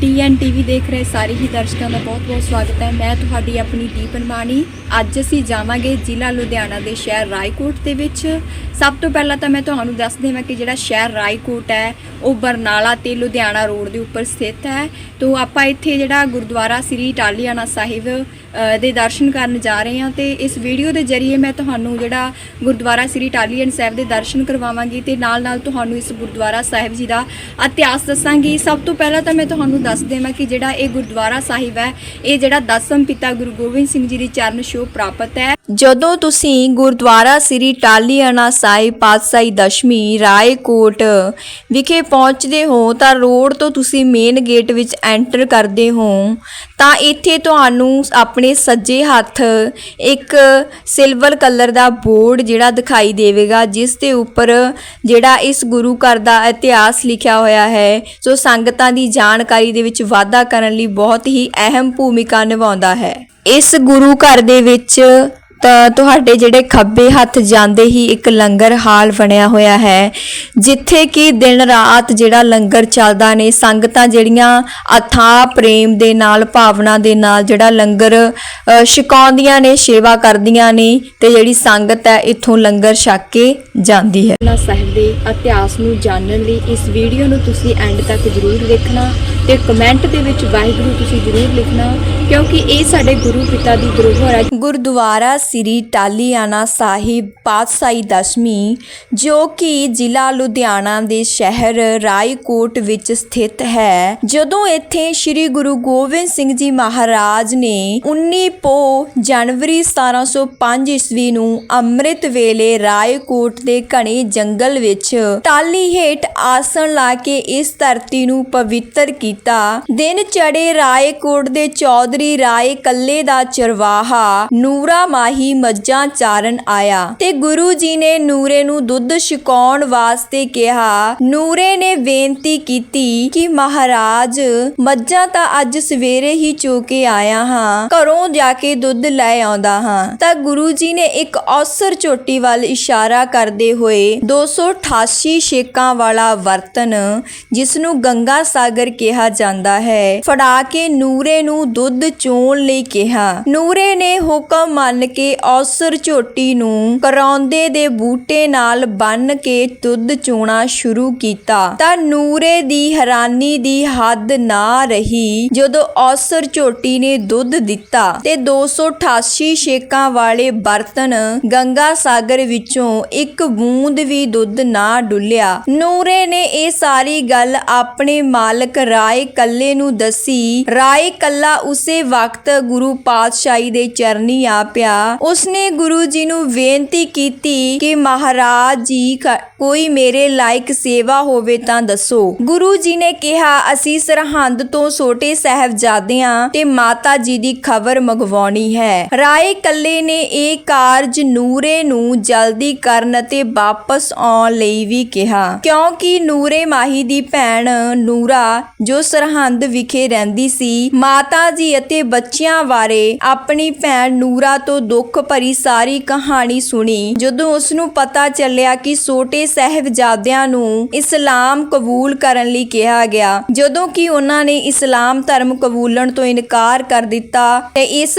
DN TV ਦੇਖ ਰਹੇ ਸਾਰੇ ਹੀ ਦਰਸ਼ਕਾਂ ਦਾ ਬਹੁਤ-ਬਹੁਤ ਸਵਾਗਤ ਹੈ। ਮੈਂ ਤੁਹਾਡੀ ਆਪਣੀ ਦੀਪਨ ਅਨਮਾਨੀ ਅੱਜ ਅਸੀਂ ਜਾਵਾਂਗੇ ਜ਼ਿਲ੍ਹਾ ਲੁਧਿਆਣਾ ਦੇ ਸ਼ਹਿਰ ਰਾਏਕੋਟ ਦੇ ਵਿੱਚ। ਸਭ ਤੋਂ ਪਹਿਲਾਂ ਤਾਂ ਮੈਂ ਤੁਹਾਨੂੰ ਦੱਸ ਦੇਵਾਂ ਕਿ ਜਿਹੜਾ ਸ਼ਹਿਰ ਰਾਏਕੋਟ ਹੈ, ਉਹ ਬਰਨਾਲਾ ਤੇ ਲੁਧਿਆਣਾ ਰੋਡ ਦੇ ਉੱਪਰ ਸਥਿਤ ਹੈ। ਤੋਂ ਆਪਾਂ ਇੱਥੇ ਜਿਹੜਾ ਗੁਰਦੁਆਰਾ ਸ੍ਰੀ ਟਾਲੀਆਣਾ ਸਾਹਿਬ ਦੇ ਦਰਸ਼ਨ ਕਰਨ ਜਾ ਰਹੇ ਹਾਂ ਤੇ ਇਸ ਵੀਡੀਓ ਦੇ ਜ਼ਰੀਏ ਮੈਂ ਤੁਹਾਨੂੰ ਜਿਹੜਾ ਗੁਰਦੁਆਰਾ ਸ੍ਰੀ ਟਾਲੀਆਣਾ ਸਾਹਿਬ ਦੇ ਦਰਸ਼ਨ ਕਰਵਾਵਾਂਗੀ ਤੇ ਨਾਲ-ਨਾਲ ਤੁਹਾਨੂੰ ਇਸ ਗੁਰਦੁਆਰਾ ਸਾਹਿਬ ਜੀ ਦਾ ਇਤਿਹਾਸ ਦੱਸਾਂਗੀ। ਸਭ ਤੋਂ ਪਹਿਲਾਂ ਤਾਂ ਮੈਂ ਤੁਹਾਨੂੰ ਦੱਸ ਦੇਵਾਂ ਕਿ ਜਿਹੜਾ ਇਹ ਗੁਰਦੁਆਰਾ ਸਾਹਿਬ ਹੈ, ਇਹ ਜਿਹੜਾ ਦਸਮ ਪਿਤਾ ਗੁਰੂ ਗੋਬਿੰਦ ਸਿੰਘ ਜੀ ਦੀ ਚਰਨ ਛੋਹ ਪ੍ਰਾਪਤ ਹੈ। ਜਦੋਂ ਤੁਸੀਂ ਗੁਰਦੁਆਰਾ ਸ੍ਰੀ ਟਾਲੀਆਣਾ ਸਾਹਿਬ ਪਾਤਸ਼ਾਹੀ ਦਸ਼ਮੀ ਰਾਏਕੋਟ ਵਿਖੇ ਪਹੁੰਚਦੇ ਹੋ ਤਾਂ ਰੋਡ ਤੋਂ ਤੁਸੀਂ ਮੇਨ ਗੇਟ ਵਿੱਚ ਐਂਟਰ ਕਰਦੇ ਹੋ, ਤਾਂ ਇੱਥੇ ਤੁਹਾਨੂੰ ਆਪਣੇ ਸੱਜੇ ਹੱਥ ਇੱਕ ਸਿਲਵਰ ਕਲਰ ਦਾ ਬੋਰਡ ਜਿਹੜਾ ਦਿਖਾਈ ਦੇਵੇਗਾ, ਜਿਸ ਦੇ ਉੱਪਰ ਜਿਹੜਾ ਇਸ ਗੁਰੂ ਘਰ ਦਾ ਇਤਿਹਾਸ ਲਿਖਿਆ ਹੋਇਆ ਹੈ ਸੋ ਸੰਗਤਾਂ ਦੀ ਜਾਣਕਾਰੀ ਦੇ ਵਿੱਚ ਵਾਧਾ ਕਰਨ ਲਈ ਬਹੁਤ ਹੀ ਅਹਿਮ ਭੂਮਿਕਾ ਨਿਭਾਉਂਦਾ ਹੈ। ਇਸ ਗੁਰੂ ਘਰ ਦੇ ਵਿੱਚ ਤਾਂ ਤੁਹਾਡੇ ਜਿਹੜੇ ਖੱਬੇ ਹੱਥ ਜਾਂਦੇ ਹੀ ਇੱਕ ਲੰਗਰ ਹਾਲ ਬਣਿਆ ਹੋਇਆ ਹੈ, ਜਿੱਥੇ ਕਿ ਦਿਨ ਰਾਤ ਜਿਹੜਾ ਲੰਗਰ ਚੱਲਦਾ ਨੇ, ਸੰਗਤਾਂ ਜਿਹੜੀਆਂ ਅਥਾਹ ਪ੍ਰੇਮ ਦੇ ਨਾਲ, ਭਾਵਨਾ ਦੇ ਨਾਲ ਜਿਹੜਾ ਲੰਗਰ ਛਕਾਉਂਦੀਆਂ ਨੇ, ਸੇਵਾ ਕਰਦੀਆਂ ਨੇ ਤੇ ਜਿਹੜੀ ਸੰਗਤ ਹੈ ਇੱਥੋਂ ਲੰਗਰ ਛਕ ਕੇ ਜਾਂਦੀ ਹੈ। ਨਾ ਸਾਹਿਬ ਦੇ ਇਤਿਹਾਸ ਨੂੰ ਜਾਣਨ ਲਈ ਇਸ ਵੀਡੀਓ ਨੂੰ ਤੁਸੀਂ ਐਂਡ ਤੱਕ ਜ਼ਰੂਰ ਦੇਖਣਾ ਤੇ ਕਮੈਂਟ ਦੇ ਵਿੱਚ ਵਾਹਿਗੁਰੂ ਤੁਸੀਂ ਜ਼ਰੂਰ ਲਿਖਣਾ। ਕਿਉਂਕਿ ਇਹ ਸਾਡੇ ਗੁਰੂ ਪਿਤਾ ਦੀ ਧਰੋਹਰ ਹੈ। ਗੁਰਦੁਆਰਾ ਸ੍ਰੀ ਟਾਲੀਆਣਾ ਸਾਹਿਬ ਪਾਤਸ਼ਾਹੀ ਦਸ਼ਮੀ, ਜੋ ਕਿ ਜ਼ਿਲ੍ਹਾ ਲੁਧਿਆਣਾ ਦੇ ਸ਼ਹਿਰ ਰਾਏਕੋਟ ਵਿੱਚ ਸਥਿਤ ਹੈ। ਜਦੋਂ ਇੱਥੇ ਸ੍ਰੀ ਗੁਰੂ ਗੋਬਿੰਦ ਸਿੰਘ ਜੀ ਮਹਾਰਾਜ ਨੇ 19 ਪੋ ਜਨਵਰੀ 1705 ਈਸਵੀ ਨੂੰ ਅੰਮ੍ਰਿਤ ਵੇਲੇ ਰਾਏਕੋਟ ਦੇ ਘਣੇ ਜੰਗਲ ਵਿੱਚ ਟਾਲੀ ਹੇਠ ਆਸਣ ਲਾ ਕੇ ਇਸ ਧਰਤੀ ਨੂੰ ਪਵਿੱਤਰ ਕੀਤਾ। ਦਿਨ ਚੜੇ ਰਾਏਕੋਟ ਦੇ ਚੌਧਰੀ ਰਾਏ ਕੱਲੇ ਦਾ ਚਰਵਾਹਾ ਨੂਰਾ ਮਾਹੀ ਮੱਝਾਂ ਚਾਰਨ ਆਇਆ ਤੇ ਗੁਰੂ ਜੀ ਨੇ ਨੂਰੇ ਨੂੰ ਦੁੱਧ ਛਕਾਉਣ ਵਾਸਤੇ ਕਿਹਾ। ਨੂਰੇ ਨੇ ਬੇਨਤੀ ਕੀਤੀ ਕਿ ਮਹਾਰਾਜ, ਮੱਝਾਂ ਤਾਂ ਅੱਜ ਸਵੇਰੇ ਹੀ ਚੋ ਕੇ ਆਇਆ ਹਾਂ, ਘਰੋਂ ਜਾ ਕੇ ਦੁੱਧ ਲੈ ਆਉਂਦਾ ਹਾਂ। ਤਾਂ ਗੁਰੂ ਜੀ ਨੇ ਇੱਕ ਔਸਰ ਚੋਟੀ ਵੱਲ ਇਸ਼ਾਰਾ ਕਰਦੇ ਹੋਏ 288 ਛੇਕਾਂ ਵਾਲਾ ਬਰਤਨ ਜਿਸ ਨੂੰ ਗੰਗਾ ਸਾਗਰ ਕਿਹਾ ਜਾਂਦਾ ਹੈ, ਫੜਾ ਕੇ ਨੂਰੇ ਨੂੰ ਦੁੱਧ ਚੋਣ ਲਈ ਕਿਹਾ। ਨੂਰੇ ਨੇ ਹੁਕਮ ਮੰਨ ਕੇ ਔਸਰ ਝੋਟੀ ਨੂੰ ਕਰਾਉਂਦੇ ਦੇ ਬੂਟੇ ਨਾਲ ਬੰਨ ਕੇ ਦੁੱਧ ਚੋਣਾ ਸ਼ੁਰੂ ਕੀਤਾ। ਤਾਂ ਨੂਰੇ ਦੀ ਹੈਰਾਨੀ ਦੀ ਹੱਦ ਨਾ ਰਹੀ ਜਦੋਂ ਔਸਰ ਝੋਟੀ ਨੇ ਦੁੱਧ ਦਿੱਤਾ ਤੇ 288 ਛੇਕਾਂ ਵਾਲੇ ਬਰਤਨ ਗੰਗਾ ਸਾਗਰ ਵਿੱਚੋਂ ਇੱਕ ਬੂੰਦ ਵੀ ਦੁੱਧ ਨਾ ਡੁੱਲਿਆ। ਨੂਰੇ ਨੇ ਇਹ ਸਾਰੀ ਗੱਲ ਆਪਣੇ ਮਾਲਕ ਰਾਏ ਕੱਲੇ ਨੂੰ ਦੱਸੀ। ਰਾਏ ਕੱਲਾ ਉਸੇ ਵਕਤ ਗੁਰੂ ਪਾਤਸ਼ਾਹੀ ਦੇ ਚਰਨੀ ਆ ਪਿਆ। ਉਸਨੇ ਗੁਰੂ ਜੀ ਨੂੰ ਬੇਨਤੀ ਕੀਤੀ ਕਿ ਮਹਾਰਾਜ ਜੀ ਕੋਈ ਮੇਰੇ ਲਾਇਕ ਸੇਵਾ ਹੋਵੇ ਤਾਂ ਦੱਸੋ। ਗੁਰੂ ਜੀ ਨੇ ਕਿਹਾ, ਅਸੀਂ ਸਰਹੰਦ ਤੋਂ ਛੋਟੇ ਸਾਹਿਬਜ਼ਾਦਿਆਂ ਤੇ ਮਾਤਾ ਜੀ ਦੀ ਖਬਰ ਮੰਗਵਾਉਣੀ ਹੈ। ਰਾਏ ਕੱਲੇ ਨੇ ਇਹ ਕਾਰਜ ਨੂਰੇ ਨੂੰ ਜਲਦੀ ਕਰਨ ਅਤੇ ਵਾਪਸ ਆਉਣ ਲਈ ਵੀ ਕਿਹਾ। ਕਿਉਂਕਿ ਨੂਰੇ ਮਾਹੀ ਦੀ ਭੈਣ ਨੂਰਾ, ਜੋ ਸਰਹੰਦ ਵਿਖੇ ਰਹਿੰਦੀ ਸੀ, ਮਾਤਾ ਜੀ ਅਤੇ ਬੱਚਿਆਂ ਬਾਰੇ ਆਪਣੀ ਭੈਣ ਨੂਰਾ ਤੋਂ ਦੁੱਖ ਭਰੀ ਸਾਰੀ ਕਹਾਣੀ ਸੁਣੀ। ਜਦੋਂ ਉਸ ਨੂੰ ਪਤਾ ਚੱਲਿਆ ਕਿ ਛੋਟੇ ਸਾਹਿਬਜ਼ਾਦਿਆਂ ਨੂੰ ਇਸਲਾਮ ਕਬੂਲ ਕਰਨ ਲਈ ਕਿਹਾ ਗਿਆ, ਜਦੋਂ ਕਿ ਉਹਨਾਂ ਨੇ ਇਸਲਾਮ ਧਰਮ ਕਬੂਲਣ ਤੋਂ ਇਨਕਾਰ ਕਰ ਦਿੱਤਾ ਤੇ ਇਸ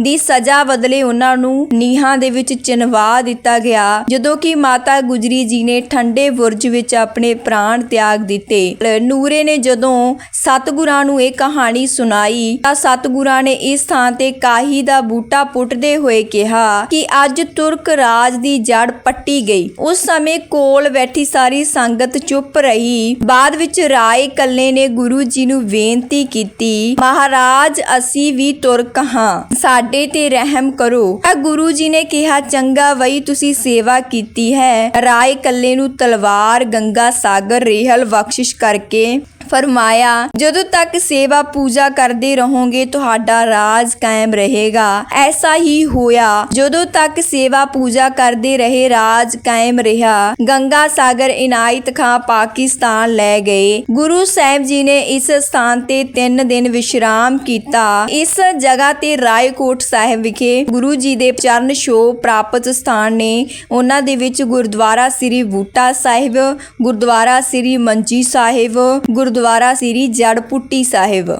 ਦੀ ਸਜ਼ਾ ਬਦਲੇ ਉਹਨਾਂ ਨੂੰ ਨੀਹਾਂ ਦੇ ਵਿੱਚ ਚਿਨਵਾ ਦਿੱਤਾ ਗਿਆ, ਜਦੋਂ ਕਿ ਮਾਤਾ ਗੁਜਰੀ ਜੀ ਨੇ ਠੰਡੇ ਬੁਰਜ ਵਿੱਚ ਆਪਣੇ ਪ੍ਰਾਣ ਤਿਆਗ ਦਿੱਤੇ। ਲ- ਨੂਰੇ ਨੇ ਜਦੋਂ ਸਤਿਗੁਰਾਂ ਨੂੰ ਇਹ ਕਹਾਣੀ ਸੁਣਾਈ ਤਾਂ ਸਤ ਸਤਿਗੁਰਾਂ ਨੇ ਇਸ ਥਾਂ ਤੇ ਕਾਹੀ ਦਾ ਬੂਟਾ ਪੁੱਟਦੇ ਹੋਏ ਕਿਹਾ ਕਿ ਅੱਜ ਤੁਰਕ ਰਾਜ ਦੀ ਜੜ ਪੱਟੀ ਗਈ। ਉਸ ਸਮੇਂ ਕੋਲ ਬੈਠੀ ਸਾਰੀ ਸੰਗਤ ਚੁੱਪ ਰਹੀ। ਬਾਅਦ ਵਿੱਚ ਰਾਏ ਕੱਲੇ ਨੇ ਗੁਰੂ ਜੀ ਨੂੰ ਬੇਨਤੀ ਕੀਤੀ, ਮਹਾਰਾਜ, ਅਸੀਂ ਵੀ ਤੁਰਕ ਹਾਂ। ਸਾਡੇ ਤੇ ਰਹਿਮ ਕਰੋ। ਤਾਂ ਗੁਰੂ ਜੀ ਨੇ ਕਿਹਾ, ਚੰਗਾ ਵਈ ਤੁਸੀਂ ਸੇਵਾ ਕੀਤੀ ਹੈ। ਰਾਏ ਕੱਲੇ ਨੂੰ ਤਲਵਾਰ, ਗੰਗਾ ਸਾਗਰ, ਰੇਹਲ ਬਖਸ਼ਿਸ਼ ਕਰਕੇ ਫਰਮਾਇਆ, ਜਦੋਂ ਤੱਕ ਸੇਵਾ ਪੂਜਾ ਕਰਦੇ ਰਹੋਗੇ, ਤੁਹਾਡਾ ਰਾਜ ਕਾਇਮ ਰਹੇਗਾ। ਐਸਾ ਹੀ ਹੋਇਆ। ਜਦੋਂ ਤੱਕ ਸੇਵਾ ਪੂਜਾ ਕਰਦੇ ਰਹੇ, ਰਾਜ ਕਾਇਮ ਰਿਹਾ। ਗੰਗਾ ਸਾਗਰ ਇਨਾਇਤ ਖਾਂ ਪਾਕਿਸਤਾਨ ਲੈ ਗਏ। ਗੁਰੂ ਸਾਹਿਬ ਜੀ ਨੇ ਇਸ ਸਥਾਨ ਤੇ 3 ਦਿਨ ਵਿਸ਼ਰਾਮ ਕੀਤਾ। ਇਸ ਜਗ੍ਹਾ ਤੇ ਰਾਏਕੋਟ ਸਾਹਿਬ ਵਿਖੇ ਗੁਰੂ ਜੀ ਦੇ ਚਰਨ ਛੋਹ ਪ੍ਰਾਪਤ ਸਥਾਨ ਨੇ। ਉਹਨਾਂ ਦੇ ਵਿੱਚ ਗੁਰਦੁਆਰਾ ਸ੍ਰੀ ਬੂਟਾ ਸਾਹਿਬ, ਗੁਰਦੁਆਰਾ ਸ੍ਰੀ ਮੰਜੀ ਸਾਹਿਬ, ਗੁਰਦੁਆਰਾ ਗੁਰਦੁਆਰਾ ਸ੍ਰੀ ਜੜਪੁੱਟੀ ਸਾਹਿਬ